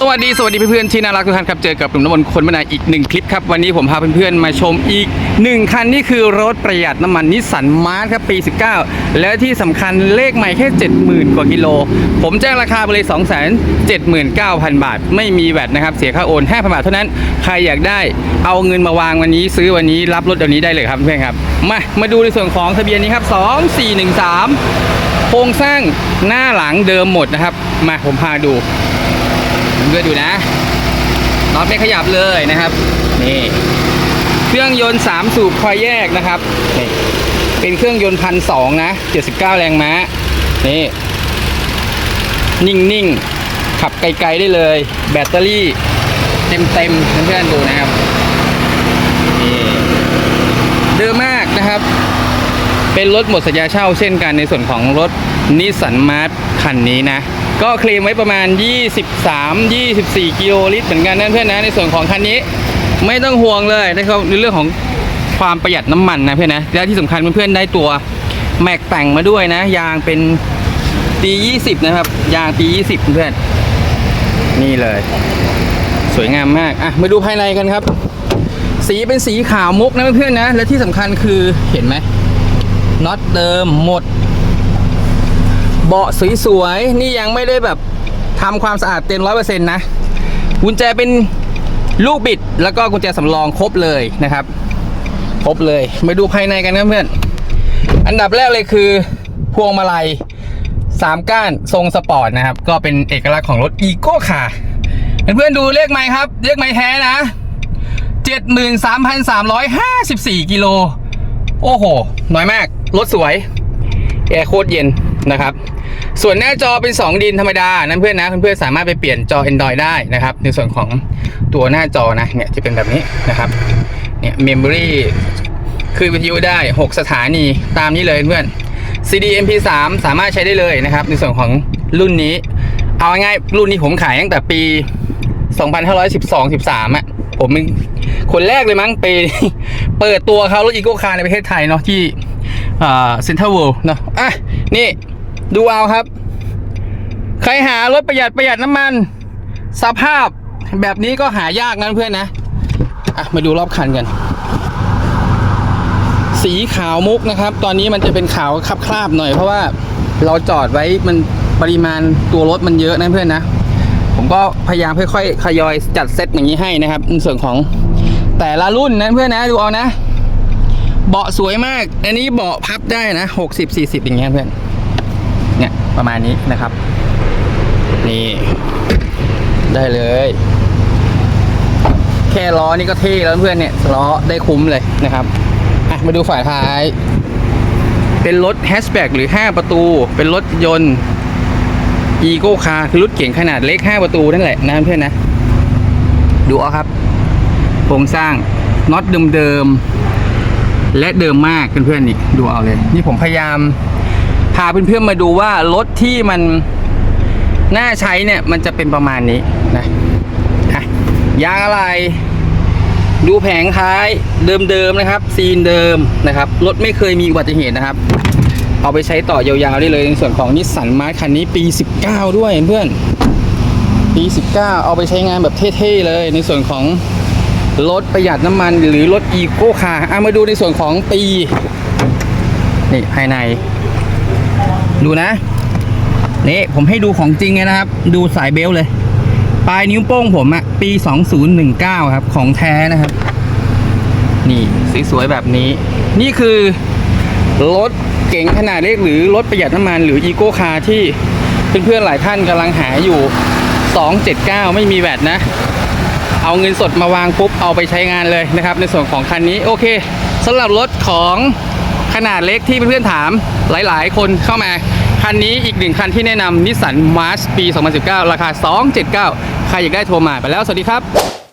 สวัสดีสวัสดีเพื่อนๆที่น่ารักทุกท่านครับเจอกับหนุ่มน้ำมนต์คนมานานอีกหนึ่งคลิปครับวันนี้ผมพาเพื่อนๆมาชมอีกหนึ่งคันนี่คือรถประหยัดน้ำมันนิสสันมาร์ทครับปี 19 และที่สำคัญเลขใหม่แค่ 70,000 กว่ากิโล ผมแจ้งราคาไปเลย 279,000 บาท ไม่มีแวตนะครับ เสียค่าโอน5,000บาทเท่านั้นใครอยากได้เอาเงินมาวางวันนี้ซื้อวันนี้รับรถเดี๋ยวนี้ได้เลยครับเพื่อนครับมามาดูในส่วนของทะเบียนนี้ครับ2413โครงสร้างหน้าหลังเดิมหมดนะครับมาผมพาดู เพื่อนดูนะน็อตไม่ขยับเลยนะครับ นี่ เครื่องยนต์ 3 สูบคอยแยกนะครับนี่เป็นเครื่องยนต์พันสองนะ 79 แรงม้า นี่ นิ่งๆ ขับไกลๆได้เลย แบตเตอรี่เต็มๆเพื่อนๆดูนะครับ นี่ เดิมมากนะครับ เป็นรถหมดสัญญาเช่าเช่นกันในส่วนของรถนิสสันมาร์ทคันนี้นะ ก็เคลมไว้ประมาณ 23 24 กิโลลิตรเหมือนกันนะเพื่อนนะในส่วนของคันนี้ไม่ต้องห่วงเลยนะครับในเรื่องของความประหยัดน้ำมันนะเพื่อนนะและที่สำคัญเพื่อนๆได้ตัวแม็กแต่งมาด้วยนะ ยางเป็นปี20 นะครับ ยางปี 20 เพื่อนนี่เลย สวยงามมากอะมาดูภายในกันครับ สีเป็นสีขาวมุกนะเพื่อนๆนะ และที่สำคัญคือเห็นไหม น็อตเดิมหมด เบาะสวยๆ นี่ยังไม่ได้แบบทำความสะอาดเต็มร้อยเปอร์เซ็นต์นะ กุญแจเป็นลูกบิด แล้วก็กุญแจสำรองครบเลยนะครับ ครบเลยมาดูภายในกันนะเพื่อน อันดับแรกเลยคือ พวงมาลัยสามก้านทรงสปอร์ตนะครับ ก็เป็นเอกลักษณ์ของรถอีโก้ค่ะ เพื่อนๆดูเลขไม้ครับ เลขไม้แท้นะ 73,354 กิโล โอ้โห น้อยมาก รถสวย แอร์โคตรเย็นนะครับ ส่วนหน้าจอเป็น 2 ดินธรรมดา นั่นเพื่อนนะเพื่อนๆสามารถไปเปลี่ยนจอ Android ได้นะครับ ในส่วนของตัวหน้าจอนะเนี่ยจะเป็นแบบนี้นะครับ เนี่ย Memory คือวิทยุได้ 6 สถานีตามนี้เลยเพื่อน CD MP3 สามารถใช้ได้เลยนะครับ ในส่วนของรุ่นนี้ เอาง่ายๆรุ่นนี้ผมขายตั้งแต่ปี 2512-13อะผมเป็นคนแรกเลยมั้งไป เปิดตัวเขารถอีโก้คาร์ในประเทศไทยเนาะที่เซ็นทรัลเวิลด์เนาะอะนี่ดูเอาครับ ใครหารถประหยัดประหยัดน้ำมัน สภาพแบบนี้ก็หายากนะเพื่อนนะอะมาดูรอบคันกัน สีขาวมุกนะครับ ตอนนี้มันจะเป็นขาวคราบๆหน่อย เพราะว่าเราจอดไว้มันปริมาณตัวรถมันเยอะนะเพื่อนนะ ผมก็พยายามค่อยๆทยอยจัดเซตอย่างนี้ให้นะครับในส่วนของ แต่ละรุ่นนะเพื่อนนะดูเอานะ เบาะสวยมาก อันนี้เบาะพับได้นะหกสิบสี่สิบอย่างเงี้ยเพื่อนเนี่ยประมาณนี้นะครับ นี่ ได้เลย แค่ล้อนี่ก็เท่แล้วเพื่อนเนี่ยล้อได้คุ้มเลยนะครับอะมาดูฝ่ายท้าย เป็นรถแฮชแบ็กหรือ 5 ประตู เป็นรถยนต์อีโก้คาร์คือรถเก๋งขนาดเล็ก 5 ประตูนั่นแหละนะเพื่อนนะ ดูเอาครับ โครงสร้างน็อตเดิมๆและเดิมมากเพื่อนๆนี่ดูเอาเลย นี่ผมพยายามพาเพื่อนๆมาดูว่ารถที่มันน่าใช้เนี่ยมันจะเป็นประมาณนี้นะอะยางอะไร ดูแผงท้ายเดิมๆนะครับ ซีนเดิมนะครับรถไม่เคยมีอุบัติเหตุนะครับ เอาไปใช้ต่อยาวๆได้เลยในส่วนของนิสสันมาร์คันนี้ปี 19 ด้วยเพื่อนปี 19 เอาไปใช้งานแบบเท่ๆเลยในส่วนของ รถประหยัดน้ำมันหรือรถอีโก้คาร์มาดูในส่วนของปี นี่ภายใน ดูนะ นี่ผมให้ดูของจริงเลยนะครับ ดูสายเบลเลย ปลายนิ้วโป้งผมอะปี 2019 ครับ ของแท้นะครับ นี่สวยๆแบบนี้ นี่คือรถเก๋งขนาดเล็กหรือรถประหยัดน้ำมันหรืออีโก้คาร์ที่เพื่อนๆหลายท่านกำลังหาอยู่ 279 ไม่มีแวดนะ เอาเงินสดมาวางปุ๊บเอาไปใช้งานเลยนะครับ ในส่วนของคันนี้โอเคสำหรับรถของขนาดเล็กที่เพื่อนๆถามหลายๆ คนเข้ามา คันนี้อีกหนึ่งคันที่แนะนำนิสสันมาร์ชปี 2019 ราคา 279 ใครอยากได้โทรมาไปแล้ว สวัสดีครับ